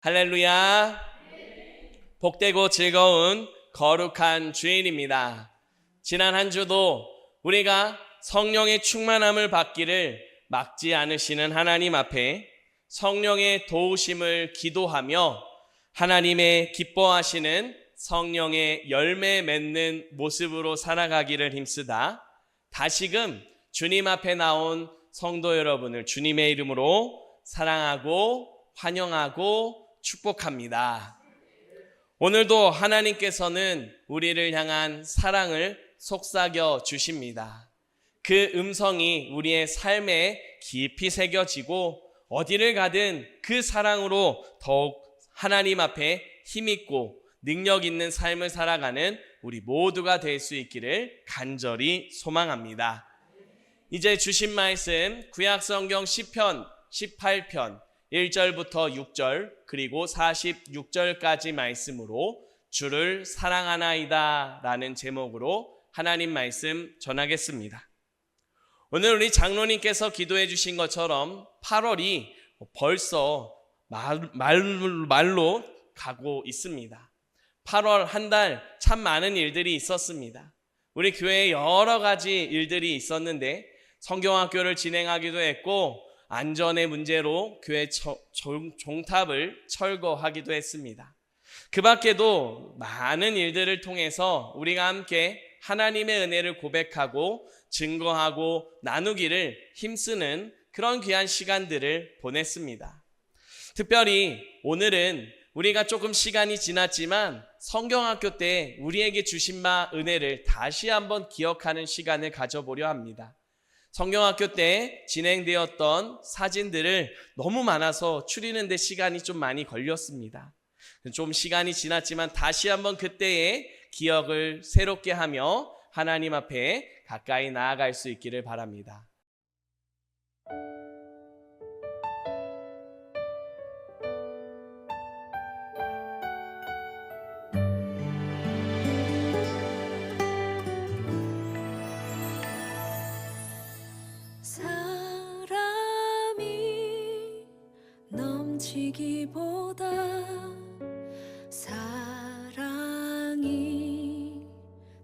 할렐루야. 복되고 즐거운 거룩한 주일입니다. 지난 한 주도 우리가 성령의 충만함을 받기를 막지 않으시는 하나님 앞에 성령의 도우심을 기도하며 하나님의 기뻐하시는 성령의 열매 맺는 모습으로 살아가기를 힘쓰다 다시금 주님 앞에 나온 성도 여러분을 주님의 이름으로 사랑하고 환영하고 축복합니다. 오늘도 하나님께서는 우리를 향한 사랑을 속삭여 주십니다. 그 음성이 우리의 삶에 깊이 새겨지고 어디를 가든 그 사랑으로 더욱 하나님 앞에 힘있고 능력 있는 삶을 살아가는 우리 모두가 될 수 있기를 간절히 소망합니다. 이제 주신 말씀 구약 성경 10편 18편 1절부터 6절 그리고 46절까지 말씀으로 주를 사랑하나이다 라는 제목으로 하나님 말씀 전하겠습니다. 오늘 우리 장로님께서 기도해 주신 것처럼 8월이 벌써 말, 말, 말로 가고 있습니다. 8월 한 달 참 많은 일들이 있었습니다. 우리 교회에 여러 가지 일들이 있었는데 성경학교를 진행하기도 했고 안전의 문제로 교회 종탑을 철거하기도 했습니다. 그 밖에도 많은 일들을 통해서 우리가 함께 하나님의 은혜를 고백하고 증거하고 나누기를 힘쓰는 그런 귀한 시간들을 보냈습니다. 특별히 오늘은 우리가 조금 시간이 지났지만 성경학교 때 우리에게 주신 바 은혜를 다시 한번 기억하는 시간을 가져보려 합니다. 성경학교 때 진행되었던 사진들을 너무 많아서 추리는데 시간이 좀 많이 걸렸습니다. 좀 시간이 지났지만 다시 한번 그때의 기억을 새롭게 하며 하나님 앞에 가까이 나아갈 수 있기를 바랍니다. 넘치기보다 사랑이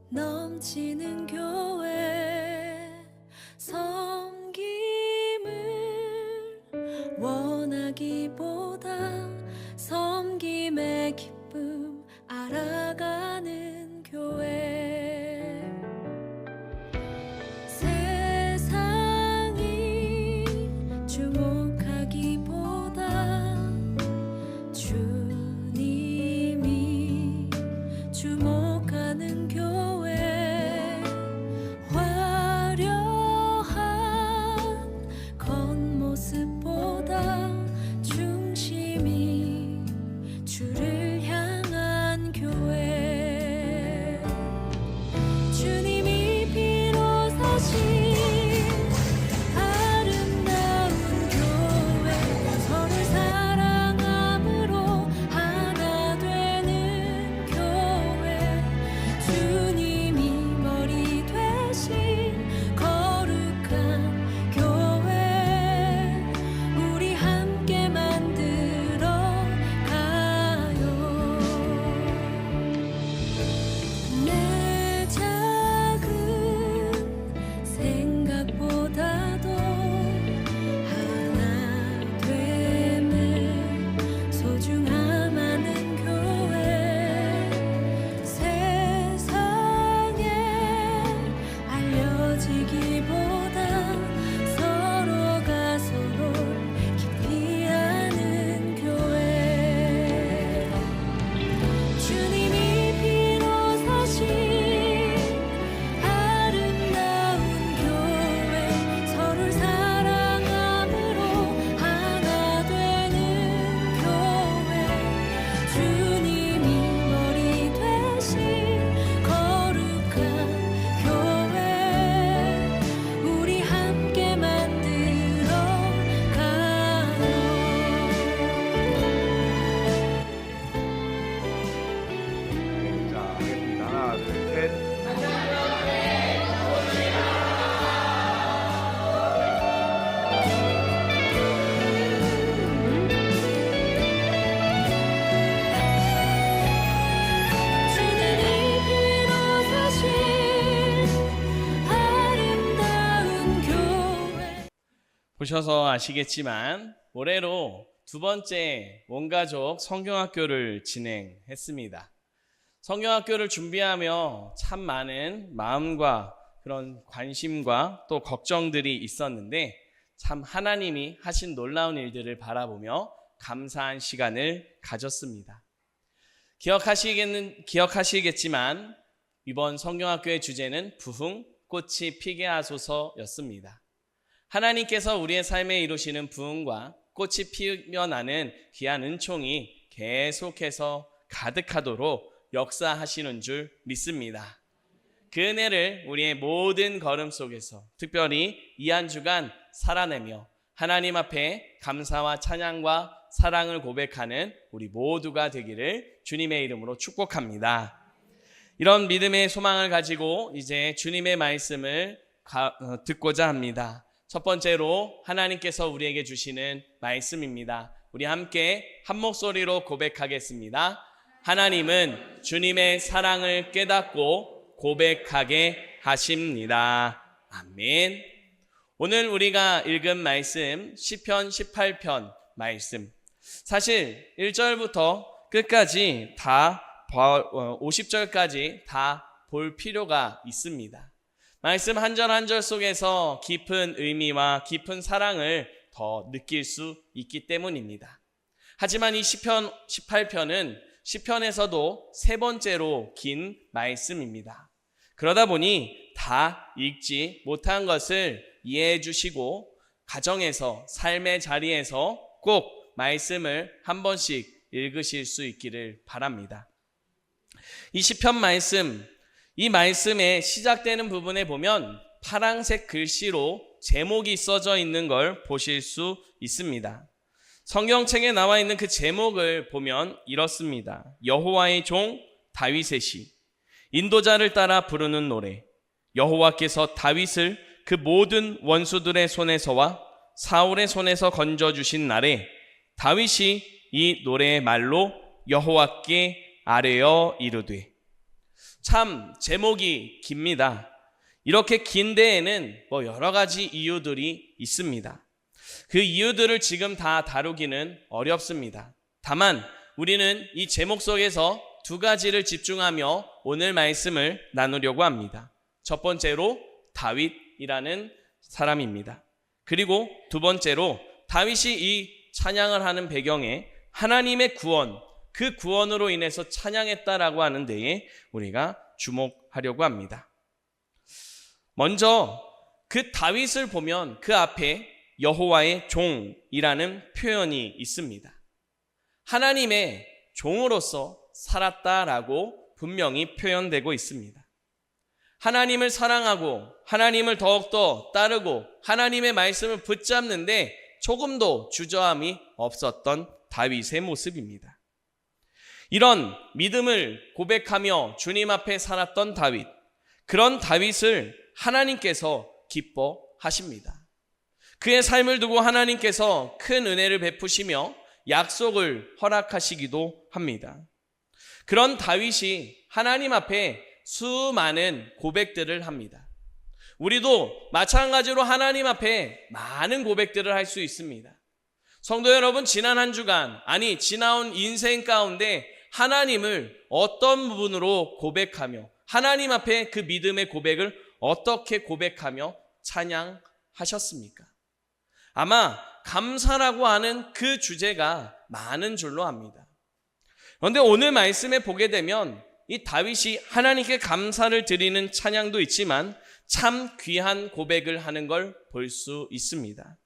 넘치는 교회 섬김을 원하기보다 섬김의 보셔서 아시겠지만 올해로 두 번째 원가족 성경학교를 진행했습니다. 성경학교를 준비하며 참 많은 마음과 그런 관심과 또 걱정들이 있었는데 참 하나님이 하신 놀라운 일들을 바라보며 감사한 시간을 가졌습니다. 기억하시겠는, 기억하시겠지만 이번 성경학교의 주제는 부흥 꽃이 피게 하소서였습니다. 하나님께서 우리의 삶에 이루시는 부흥과 꽃이 피며 나는 귀한 은총이 계속해서 가득하도록 역사하시는 줄 믿습니다. 그 은혜를 우리의 모든 걸음 속에서 특별히 이 한 주간 살아내며 하나님 앞에 감사와 찬양과 사랑을 고백하는 우리 모두가 되기를 주님의 이름으로 축복합니다. 이런 믿음의 소망을 가지고 이제 주님의 말씀을 가- 어, 듣고자 합니다. 첫 번째로 하나님께서 우리에게 주시는 말씀입니다. 우리 함께 한 목소리로 고백하겠습니다. 하나님은 주님의 사랑을 깨닫고 고백하게 하십니다. 아멘. 오늘 우리가 읽은 말씀 시편 18편 말씀. 사실 1절부터 끝까지 다 50절까지 다 볼 필요가 있습니다. 말씀 한 절 한 절 속에서 깊은 의미와 깊은 사랑을 더 느낄 수 있기 때문입니다. 하지만 이 시편 18편은 시편에서도 세 번째로 긴 말씀입니다. 그러다 보니 다 읽지 못한 것을 이해해 주시고 가정에서 삶의 자리에서 꼭 말씀을 한 번씩 읽으실 수 있기를 바랍니다. 이 시편 말씀 이 말씀의 시작되는 부분에 보면 파랑색 글씨로 제목이 써져 있는 걸 보실 수 있습니다. 성경책에 나와 있는 그 제목을 보면 이렇습니다. 여호와의 종 다윗의 시 인도자를 따라 부르는 노래 여호와께서 다윗을 그 모든 원수들의 손에서와 사울의 손에서 건져 주신 날에 다윗이 이 노래의 말로 여호와께 아뢰어 이르되 참 제목이 깁니다. 이렇게 긴 데에는 뭐 여러 가지 이유들이 있습니다. 그 이유들을 지금 다 다루기는 어렵습니다. 다만 우리는 이 제목 속에서 두 가지를 집중하며 오늘 말씀을 나누려고 합니다. 첫 번째로 다윗이라는 사람입니다. 그리고 두 번째로 다윗이 이 찬양을 하는 배경에 하나님의 구원, 그 구원으로 인해서 찬양했다라고 하는 데에 우리가 주목하려고 합니다. 먼저 그 다윗을 보면 그 앞에 여호와의 종이라는 표현이 있습니다. 하나님의 종으로서 살았다라고 분명히 표현되고 있습니다. 하나님을 사랑하고 하나님을 더욱더 따르고 하나님의 말씀을 붙잡는데 조금도 주저함이 없었던 다윗의 모습입니다. 이런 믿음을 고백하며 주님 앞에 살았던 다윗, 그런 다윗을 하나님께서 기뻐하십니다. 그의 삶을 두고 하나님께서 큰 은혜를 베푸시며 약속을 허락하시기도 합니다. 그런 다윗이 하나님 앞에 수많은 고백들을 합니다. 우리도 마찬가지로 하나님 앞에 많은 고백들을 할 수 있습니다. 성도 여러분, 지난 한 주간, 아니, 지나온 인생 가운데 하나님을 어떤 부분으로 고백하며, 하나님 앞에 그 믿음의 고백을 어떻게 고백하며 찬양하셨습니까? 아마 감사라고 하는 그 주제가 많은 줄로 압니다. 그런데 오늘 말씀에 보게 되면 이 다윗이 하나님께 감사를 드리는 찬양도 있지만 참 귀한 고백을 하는 걸 볼 수 있습니다.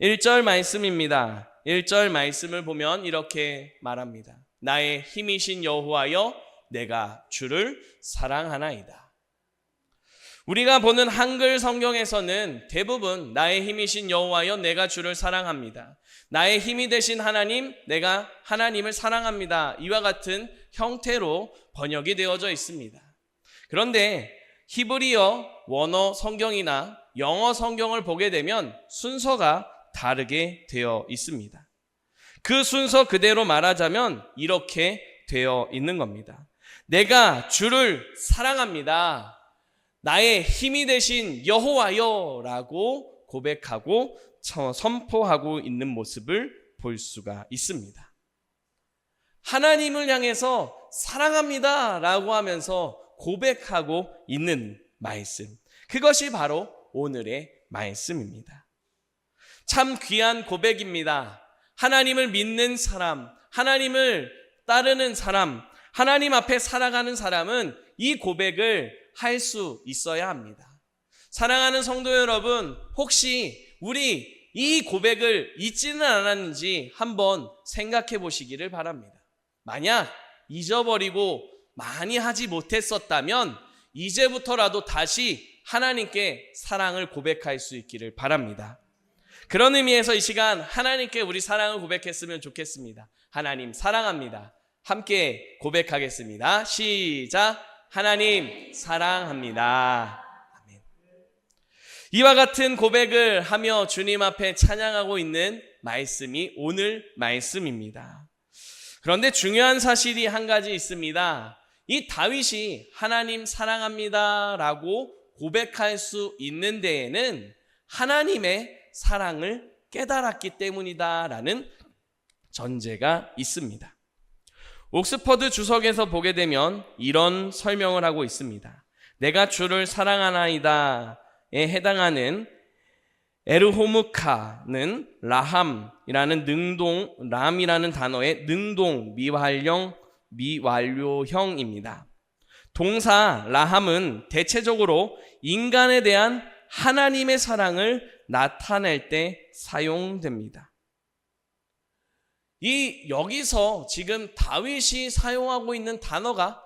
1절 말씀입니다. 1절 말씀을 보면 이렇게 말합니다. 나의 힘이신 여호와여 내가 주를 사랑하나이다. 우리가 보는 한글 성경에서는 대부분 나의 힘이신 여호와여 내가 주를 사랑합니다. 나의 힘이 되신 하나님 내가 하나님을 사랑합니다. 이와 같은 형태로 번역이 되어져 있습니다. 그런데 히브리어 원어 성경이나 영어 성경을 보게 되면 순서가 다르게 되어 있습니다. 그 순서 그대로 말하자면 이렇게 되어 있는 겁니다. 내가 주를 사랑합니다. 나의 힘이 되신 여호와여라고 고백하고 처- 선포하고 있는 모습을 볼 수가 있습니다. 하나님을 향해서 사랑합니다 라고 하면서 고백하고 있는 말씀. 그것이 바로 오늘의 말씀입니다. 참 귀한 고백입니다. 하나님을 믿는 사람, 하나님을 따르는 사람, 하나님 앞에 살아가는 사람은 이 고백을 할 수 있어야 합니다. 사랑하는 성도 여러분, 혹시 우리 이 고백을 잊지는 않았는지 한번 생각해 보시기를 바랍니다. 만약 잊어버리고 많이 하지 못했었다면 이제부터라도 다시 하나님께 사랑을 고백할 수 있기를 바랍니다. 그런 의미에서 이 시간 하나님께 우리 사랑을 고백했으면 좋겠습니다. 하나님 사랑합니다. 함께 고백하겠습니다. 시작. 하나님 사랑합니다. 아멘. 이와 같은 고백을 하며 주님 앞에 찬양하고 있는 말씀이 오늘 말씀입니다. 그런데 중요한 사실이 한 가지 있습니다. 이 다윗이 하나님 사랑합니다라고 고백할 수 있는 데에는 하나님의 사랑을 깨달았기 때문이다라는 전제가 있습니다. 옥스퍼드 주석에서 보게 되면 이런 설명을 하고 있습니다. 내가 주를 사랑하나이다에 해당하는 에르호무카는 라함이라는 능동 람이라는 단어의 능동 미완령 미완료형입니다. 동사 라함은 대체적으로 인간에 대한 하나님의 사랑을 나타낼 때 사용됩니다. 이 여기서 지금 다윗이 사용하고 있는 단어가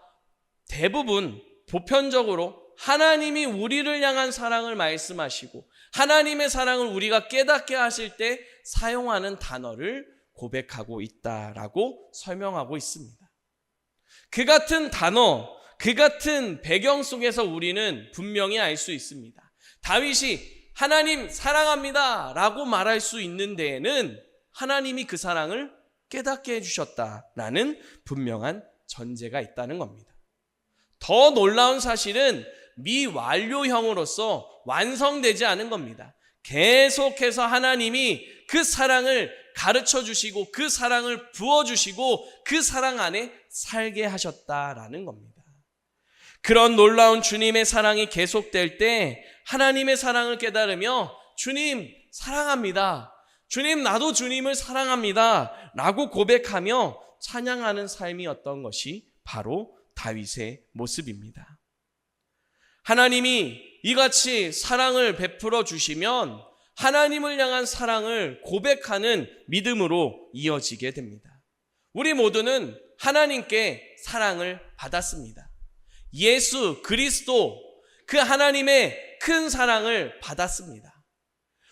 대부분 보편적으로 하나님이 우리를 향한 사랑을 말씀하시고 하나님의 사랑을 우리가 깨닫게 하실 때 사용하는 단어를 고백하고 있다라고 설명하고 있습니다. 그 같은 단어, 그 같은 배경 속에서 우리는 분명히 알 수 있습니다. 다윗이 하나님 사랑합니다 라고 말할 수 있는 데에는 하나님이 그 사랑을 깨닫게 해주셨다라는 분명한 전제가 있다는 겁니다. 더 놀라운 사실은 미완료형으로서 완성되지 않은 겁니다. 계속해서 하나님이 그 사랑을 가르쳐 주시고 그 사랑을 부어 주시고 그 사랑 안에 살게 하셨다라는 겁니다. 그런 놀라운 주님의 사랑이 계속될 때 하나님의 사랑을 깨달으며 주님 사랑합니다. 주님 나도 주님을 사랑합니다. 라고 고백하며 찬양하는 삶이 어떤 것이 바로 다윗의 모습입니다. 하나님이 이같이 사랑을 베풀어 주시면 하나님을 향한 사랑을 고백하는 믿음으로 이어지게 됩니다. 우리 모두는 하나님께 사랑을 받았습니다. 예수 그리스도 그 하나님의 큰 사랑을 받았습니다.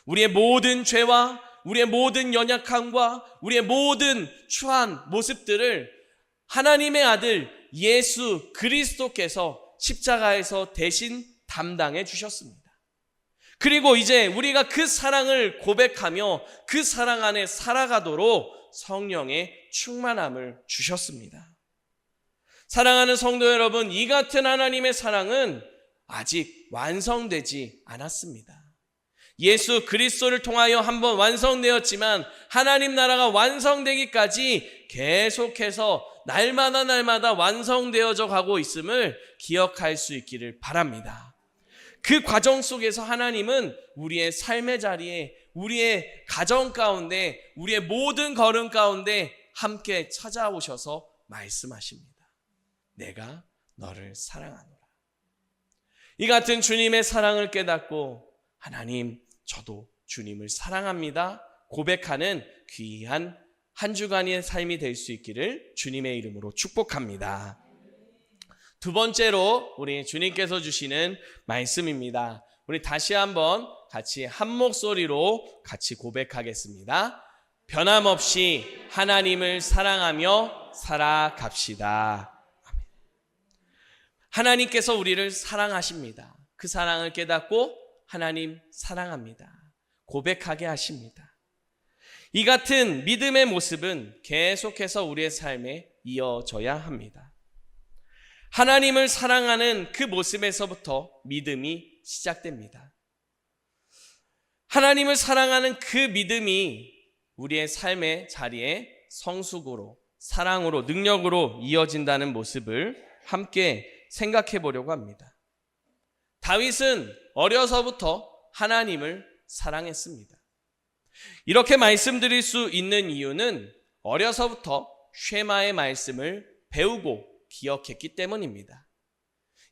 우리의 모든 죄와 우리의 모든 연약함과 우리의 모든 추한 모습들을 하나님의 아들 예수 그리스도께서 십자가에서 대신 담당해 주셨습니다. 그리고 이제 우리가 그 사랑을 고백하며 그 사랑 안에 살아가도록 성령의 충만함을 주셨습니다. 사랑하는 성도 여러분, 이 같은 하나님의 사랑은 아직 완성되지 않았습니다. 예수 그리스도를 통하여 한번 완성되었지만 하나님 나라가 완성되기까지 계속해서 날마다 날마다 완성되어져 가고 있음을 기억할 수 있기를 바랍니다. 그 과정 속에서 하나님은 우리의 삶의 자리에 우리의 가정 가운데 우리의 모든 걸음 가운데 함께 찾아오셔서 말씀하십니다. 내가 너를 사랑하노라. 이 같은 주님의 사랑을 깨닫고 하나님 저도 주님을 사랑합니다. 고백하는 귀한 한 주간의 삶이 될 수 있기를 주님의 이름으로 축복합니다. 두 번째로 우리 주님께서 주시는 말씀입니다. 우리 다시 한번 같이 한 목소리로 같이 고백하겠습니다. 변함없이 하나님을 사랑하며 살아갑시다. 하나님께서 우리를 사랑하십니다. 그 사랑을 깨닫고 하나님 사랑합니다. 고백하게 하십니다. 이 같은 믿음의 모습은 계속해서 우리의 삶에 이어져야 합니다. 하나님을 사랑하는 그 모습에서부터 믿음이 시작됩니다. 하나님을 사랑하는 그 믿음이 우리의 삶의 자리에 성숙으로, 사랑으로, 능력으로 이어진다는 모습을 함께 생각해 보려고 합니다. 다윗은 어려서부터 하나님을 사랑했습니다. 이렇게 말씀드릴 수 있는 이유는 어려서부터 쉐마의 말씀을 배우고 기억했기 때문입니다.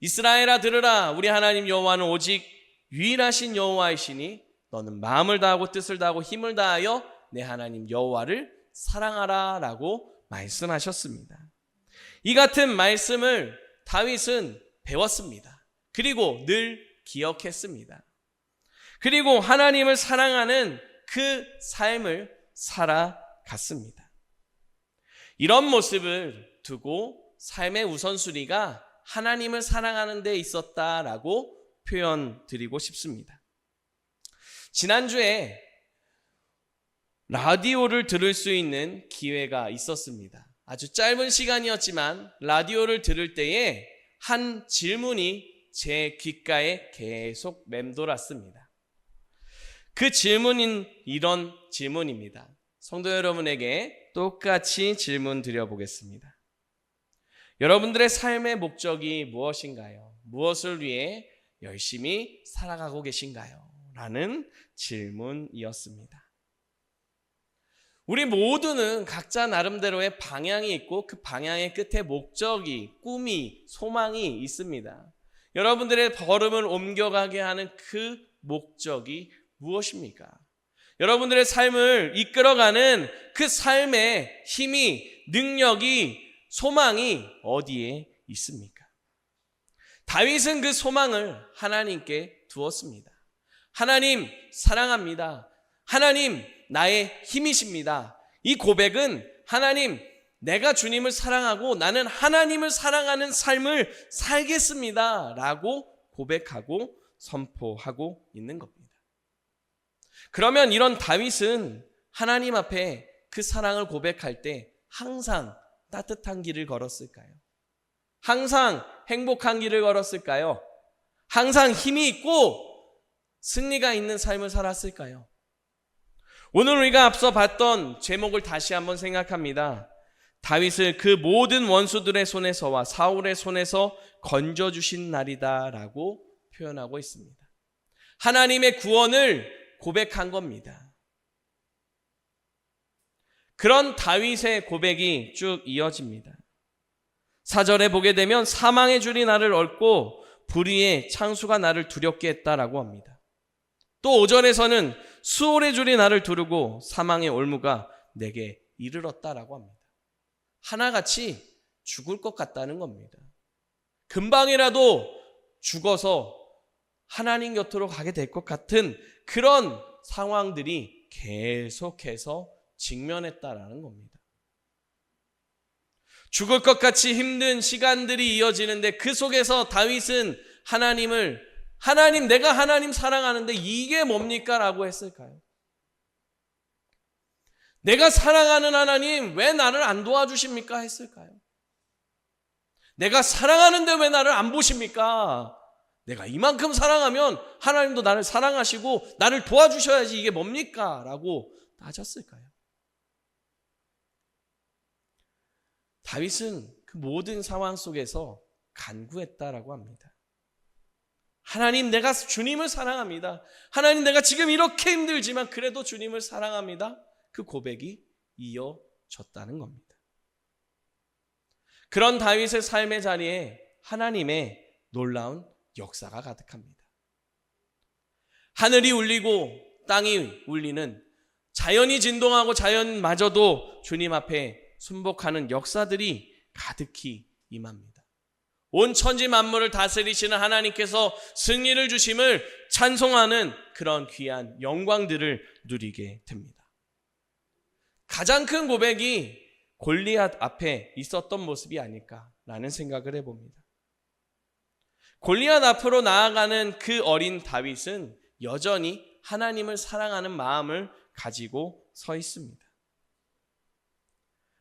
이스라엘아 들으라 우리 하나님 여호와는 오직 유일하신 여호와이시니 너는 마음을 다하고 뜻을 다하고 힘을 다하여 내 하나님 여호와를 사랑하라라고 말씀하셨습니다. 이 같은 말씀을 다윗은 배웠습니다. 그리고 늘 기억했습니다. 그리고 하나님을 사랑하는 그 삶을 살아갔습니다. 이런 모습을 두고 삶의 우선순위가 하나님을 사랑하는 데 있었다라고 표현 드리고 싶습니다. 지난주에 라디오를 들을 수 있는 기회가 있었습니다. 아주 짧은 시간이었지만 라디오를 들을 때에 한 질문이 제 귓가에 계속 맴돌았습니다. 그 질문인 이런 질문입니다. 성도 여러분에게 똑같이 질문 드려보겠습니다. 여러분들의 삶의 목적이 무엇인가요? 무엇을 위해 열심히 살아가고 계신가요? 라는 질문이었습니다. 우리 모두는 각자 나름대로의 방향이 있고 그 방향의 끝에 목적이, 꿈이, 소망이 있습니다. 여러분들의 걸음을 옮겨가게 하는 그 목적이 무엇입니까? 여러분들의 삶을 이끌어가는 그 삶의 힘이, 능력이, 소망이 어디에 있습니까? 다윗은 그 소망을 하나님께 두었습니다. 하나님 사랑합니다. 하나님 나의 힘이십니다. 이 고백은 하나님 내가 주님을 사랑하고 나는 하나님을 사랑하는 삶을 살겠습니다. 라고 고백하고 선포하고 있는 겁니다. 그러면 이런 다윗은 하나님 앞에 그 사랑을 고백할 때 항상 따뜻한 길을 걸었을까요? 항상 행복한 길을 걸었을까요? 항상 힘이 있고 승리가 있는 삶을 살았을까요? 오늘 우리가 앞서 봤던 제목을 다시 한번 생각합니다. 다윗을 그 모든 원수들의 손에서와 사울의 손에서 건져주신 날이다라고 표현하고 있습니다. 하나님의 구원을 고백한 겁니다. 그런 다윗의 고백이 쭉 이어집니다. 사절에 보게 되면 사망의 줄이 나를 얽고 불의의 창수가 나를 두렵게 했다라고 합니다. 또 오전에서는 수월의 줄이 나를 두르고 사망의 올무가 내게 이르렀다라고 합니다. 하나같이 죽을 것 같다는 겁니다. 금방이라도 죽어서 하나님 곁으로 가게 될 것 같은 그런 상황들이 계속해서 직면했다라는 겁니다. 죽을 것 같이 힘든 시간들이 이어지는데 그 속에서 다윗은 하나님을 하나님 내가 하나님 사랑하는데 이게 뭡니까? 라고 했을까요? 내가 사랑하는 하나님 왜 나를 안 도와주십니까? 했을까요? 내가 사랑하는데 왜 나를 안 보십니까? 내가 이만큼 사랑하면 하나님도 나를 사랑하시고 나를 도와주셔야지 이게 뭡니까? 라고 따졌을까요? 다윗은 그 모든 상황 속에서 간구했다라고 합니다. 하나님, 내가 주님을 사랑합니다. 하나님, 내가 지금 이렇게 힘들지만 그래도 주님을 사랑합니다. 그 고백이 이어졌다는 겁니다. 그런 다윗의 삶의 자리에 하나님의 놀라운 역사가 가득합니다. 하늘이 울리고 땅이 울리는 자연이 진동하고 자연마저도 주님 앞에 순복하는 역사들이 가득히 임합니다. 온 천지 만물을 다스리시는 하나님께서 승리를 주심을 찬송하는 그런 귀한 영광들을 누리게 됩니다. 가장 큰 고백이 골리앗 앞에 있었던 모습이 아닐까라는 생각을 해봅니다. 골리앗 앞으로 나아가는 그 어린 다윗은 여전히 하나님을 사랑하는 마음을 가지고 서 있습니다.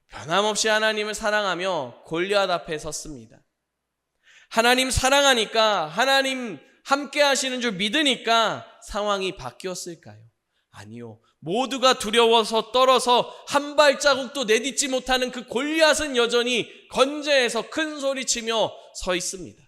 변함없이 하나님을 사랑하며 골리앗 앞에 섰습니다. 하나님 사랑하니까 하나님 함께 하시는 줄 믿으니까 상황이 바뀌었을까요? 아니요. 모두가 두려워서 떨어서 한 발자국도 내딛지 못하는 그 골리앗은 여전히 건재해서 큰 소리치며 서 있습니다.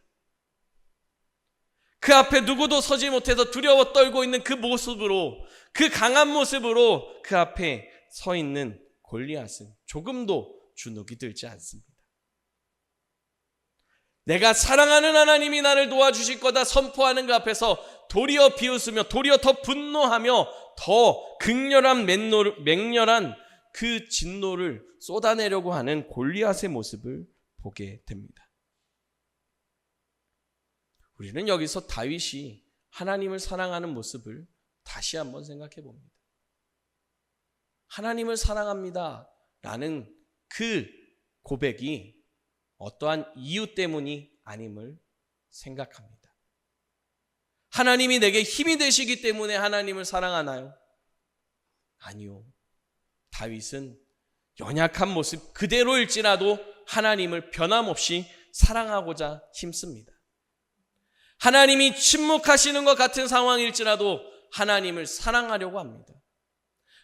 그 앞에 누구도 서지 못해서 두려워 떨고 있는 그 모습으로 그 강한 모습으로 그 앞에 서 있는 골리앗은 조금도 주눅이 들지 않습니다. 내가 사랑하는 하나님이 나를 도와주실 거다 선포하는 그 앞에서 도리어 비웃으며 도리어 더 분노하며 더 극렬한 맹노, 맹렬한 그 진노를 쏟아내려고 하는 골리앗의 모습을 보게 됩니다. 우리는 여기서 다윗이 하나님을 사랑하는 모습을 다시 한번 생각해 봅니다. 하나님을 사랑합니다. 라는 그 고백이 어떠한 이유 때문이 아님을 생각합니다. 하나님이 내게 힘이 되시기 때문에 하나님을 사랑하나요? 아니요. 다윗은 연약한 모습 그대로일지라도 하나님을 변함없이 사랑하고자 힘씁니다. 하나님이 침묵하시는 것 같은 상황일지라도 하나님을 사랑하려고 합니다.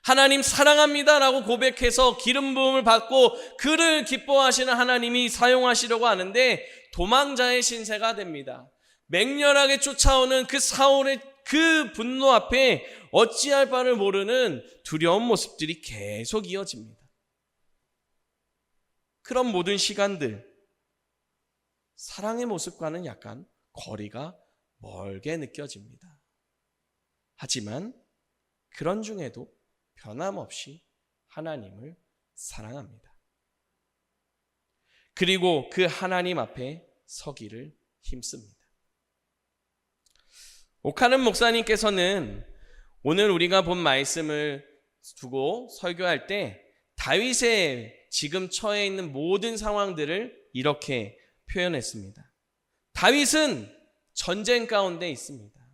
하나님 사랑합니다 라고 고백해서 기름 부음을 받고 그를 기뻐하시는 하나님이 사용하시려고 하는데 도망자의 신세가 됩니다. 맹렬하게 쫓아오는 그 사울의 그 분노 앞에 어찌할 바를 모르는 두려운 모습들이 계속 이어집니다. 그런 모든 시간들, 사랑의 모습과는 약간 거리가 멀게 느껴집니다. 하지만 그런 중에도 변함없이 하나님을 사랑합니다. 그리고 그 하나님 앞에 서기를 힘씁니다. 오카는 목사님께서는 오늘 우리가 본 말씀을 두고 설교할 때 다윗의 지금 처해 있는 모든 상황들을 이렇게 표현했습니다. 다윗은 전쟁 가운데 있습니다.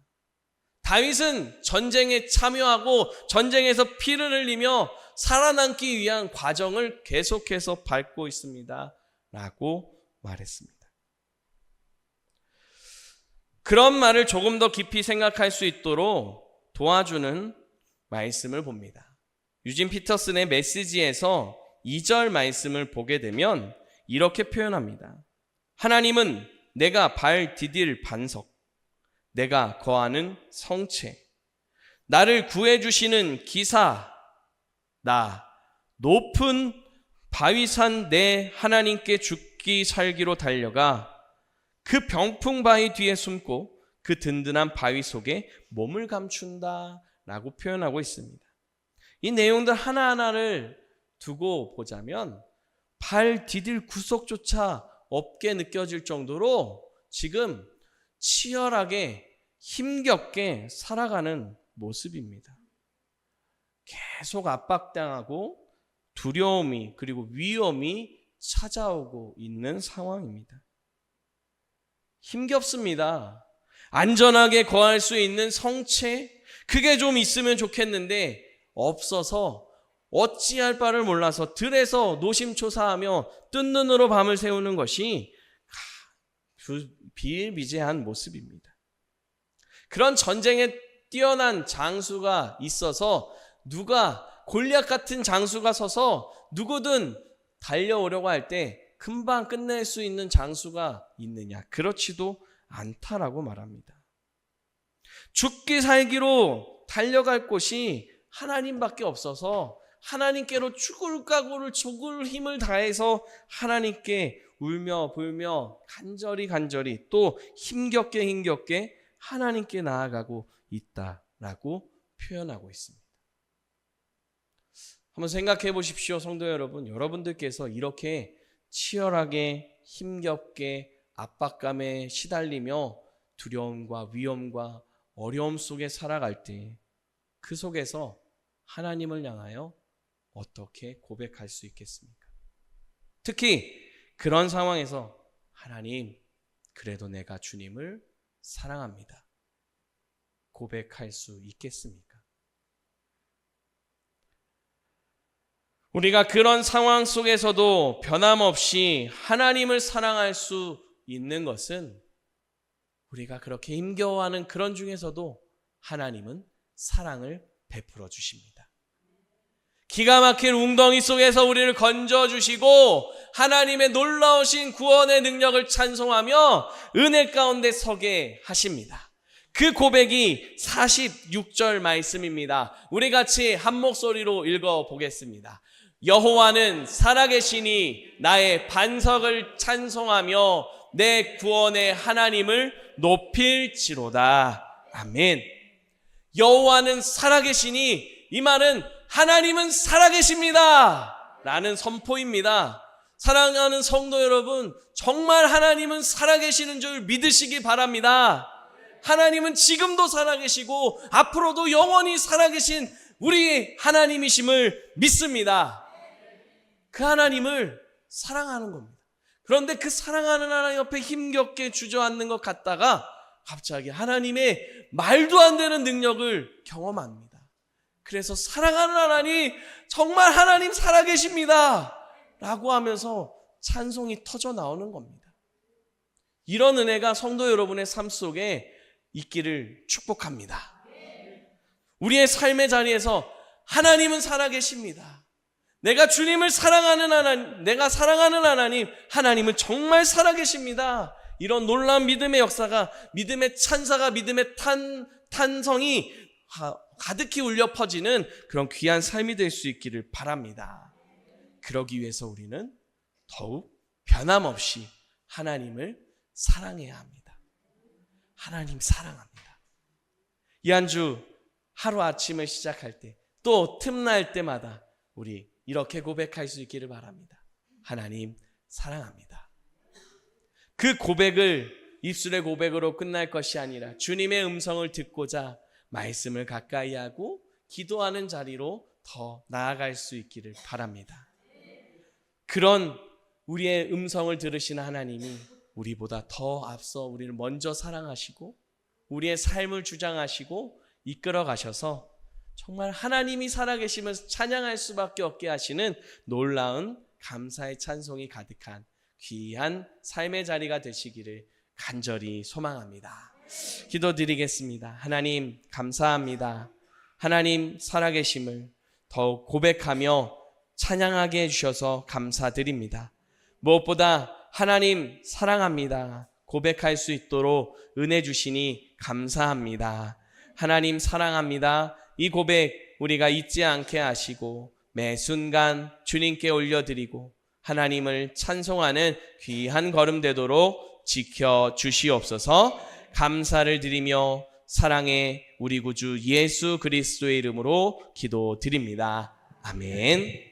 다윗은 전쟁에 참여하고 전쟁에서 피를 흘리며 살아남기 위한 과정을 계속해서 밟고 있습니다. 라고 말했습니다. 그런 말을 조금 더 깊이 생각할 수 있도록 도와주는 말씀을 봅니다. 유진 피터슨의 메시지에서 2절 말씀을 보게 되면 이렇게 표현합니다. 하나님은 내가 발 디딜 반석, 내가 거하는 성체, 나를 구해주시는 기사, 나, 높은 바위산 내 하나님께 죽기 살기로 달려가 그 병풍 바위 뒤에 숨고 그 든든한 바위 속에 몸을 감춘다 라고 표현하고 있습니다. 이 내용들 하나하나를 두고 보자면 발 디딜 구석조차 없게 느껴질 정도로 지금 치열하게 힘겹게 살아가는 모습입니다. 계속 압박당하고 두려움이 그리고 위험이 찾아오고 있는 상황입니다. 힘겹습니다. 안전하게 거할 수 있는 성체, 그게 좀 있으면 좋겠는데 없어서 어찌할 바를 몰라서 들에서 노심초사하며 뜬 눈으로 밤을 새우는 것이 비일비재한 모습입니다. 그런 전쟁에 뛰어난 장수가 있어서 누가 골리앗 같은 장수가 서서 누구든 달려오려고 할 때 금방 끝낼 수 있는 장수가 있느냐? 그렇지도 않다라고 말합니다. 죽기 살기로 달려갈 곳이 하나님밖에 없어서 하나님께로 죽을 각오를 죽을 힘을 다해서 하나님께 울며 불며 간절히 간절히 또 힘겹게 힘겹게 하나님께 나아가고 있다라고 표현하고 있습니다. 한번 생각해 보십시오, 성도 여러분. 여러분들께서 이렇게 치열하게 힘겹게 압박감에 시달리며 두려움과 위험과 어려움 속에 살아갈 때 그 속에서 하나님을 향하여 어떻게 고백할 수 있겠습니까? 특히 그런 상황에서 하나님, 그래도 내가 주님을 사랑합니다. 고백할 수 있겠습니까? 우리가 그런 상황 속에서도 변함없이 하나님을 사랑할 수 있는 것은 우리가 그렇게 힘겨워하는 그런 중에서도 하나님은 사랑을 베풀어 주십니다. 기가 막힌 웅덩이 속에서 우리를 건져 주시고 하나님의 놀라우신 구원의 능력을 찬송하며 은혜 가운데 서게 하십니다. 그 고백이 46절 말씀입니다. 우리 같이 한 목소리로 읽어 보겠습니다. 여호와는 살아계시니 나의 반석을 찬송하며 내 구원의 하나님을 높일지로다. 아멘. 여호와는 살아계시니 이 말은 하나님은 살아계십니다. 라는 선포입니다. 사랑하는 성도 여러분, 정말 하나님은 살아계시는 줄 믿으시기 바랍니다. 하나님은 지금도 살아계시고 앞으로도 영원히 살아계신 우리 하나님이심을 믿습니다. 그 하나님을 사랑하는 겁니다. 그런데 그 사랑하는 하나님 옆에 힘겹게 주저앉는 것 같다가 갑자기 하나님의 말도 안 되는 능력을 경험합니다. 그래서 사랑하는 하나님, 정말 하나님 살아계십니다. 라고 하면서 찬송이 터져 나오는 겁니다. 이런 은혜가 성도 여러분의 삶 속에 있기를 축복합니다. 우리의 삶의 자리에서 하나님은 살아계십니다. 내가 주님을 사랑하는 하나님, 내가 사랑하는 하나님, 하나님은 정말 살아계십니다. 이런 놀라운 믿음의 역사가, 믿음의 찬사가, 믿음의 탄, 탄성이 가- 가득히 울려 퍼지는 그런 귀한 삶이 될 수 있기를 바랍니다. 그러기 위해서 우리는 더욱 변함없이 하나님을 사랑해야 합니다. 하나님 사랑합니다. 이 한 주 하루 아침을 시작할 때 또 틈날 때마다 우리 이렇게 고백할 수 있기를 바랍니다. 하나님 사랑합니다. 그 고백을 입술의 고백으로 끝날 것이 아니라 주님의 음성을 듣고자 말씀을 가까이 하고 기도하는 자리로 더 나아갈 수 있기를 바랍니다. 그런 우리의 음성을 들으시는 하나님이 우리보다 더 앞서 우리를 먼저 사랑하시고 우리의 삶을 주장하시고 이끌어 가셔서 정말 하나님이 살아계시면서 찬양할 수밖에 없게 하시는 놀라운 감사의 찬송이 가득한 귀한 삶의 자리가 되시기를 간절히 소망합니다. 기도드리겠습니다. 하나님 감사합니다. 하나님 살아계심을 더욱 고백하며 찬양하게 해주셔서 감사드립니다. 무엇보다 하나님 사랑합니다. 고백할 수 있도록 은혜 주시니 감사합니다. 하나님 사랑합니다. 이 고백 우리가 잊지 않게 하시고 매 순간 주님께 올려드리고 하나님을 찬송하는 귀한 걸음 되도록 지켜 주시옵소서 감사를 드리며 사랑의 우리 구주 예수 그리스도의 이름으로 기도드립니다. 아멘.